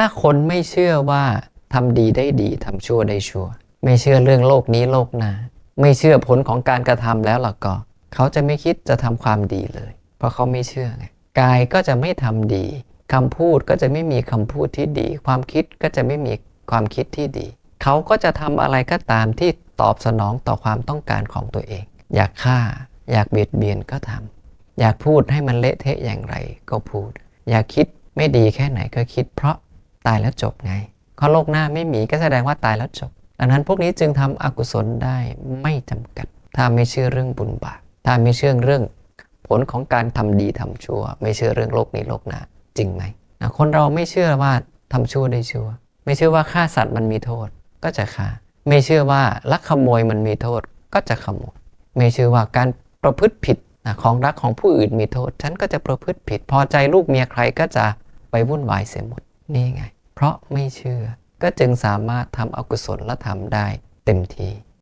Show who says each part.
Speaker 1: ถ้าคนไม่เชื่อว่าทำดีได้ดีทำชั่วได้ชั่ว ไม่เชื่อเรื่องโลกนี้โลกหน้า ไม่เชื่อผลของการกระทำแล้วล่ะก็ เขาจะไม่คิดจะทำความดีเลย เพราะเขาไม่เชื่อไงกายก็จะไม่ทำดีคำพูดก็จะไม่มีคำพูดที่ดี ความคิดก็จะไม่มีความคิดที่ดี เขาก็จะทำอะไรก็ตามที่ตอบสนองต่อความต้องการของตัวเอง อยากฆ่า อยากเบียดเบียนก็ทำอยากพูดให้มันเละเทะอย่างไรก็พูด อยากคิดไม่ดีแค่ไหนก็คิด เพราะ ตายแล้วจบไงเพราโลกหน้าไม่มีก็แสดงว่าตายแล้วจบดังนั้นพวกนี้จึงทำอกุศลได้ไม่จำกัด ถ้าไม่เชื่อเรื่องบุญบาปถ้าไม่เชื่อเรื่อง ผลของการทำดีทำชั่ว ไม่เชื่อเรื่องโลกนี้โลกหน้าจริงไหมคนเราไม่เชื่อว่าทำชั่วได้ชั่ว ไม่เชื่อว่าฆ่าสัตว์มันมีโทษก็จะฆ่า ไม่เชื่อว่าลักขโมยมันมีโทษก็จะขโมย ไม่เชื่อว่าการประพฤติผิดของรักของผู้อื่นมีโทษ ฉันก็จะประพฤติผิด พอใจลูกเมียใครก็จะไปวุ่นวายเสียหมด นี่ไง เพราะไม่เชื่อ ก็จึงสามารถทำอกุศลและทำได้เต็มที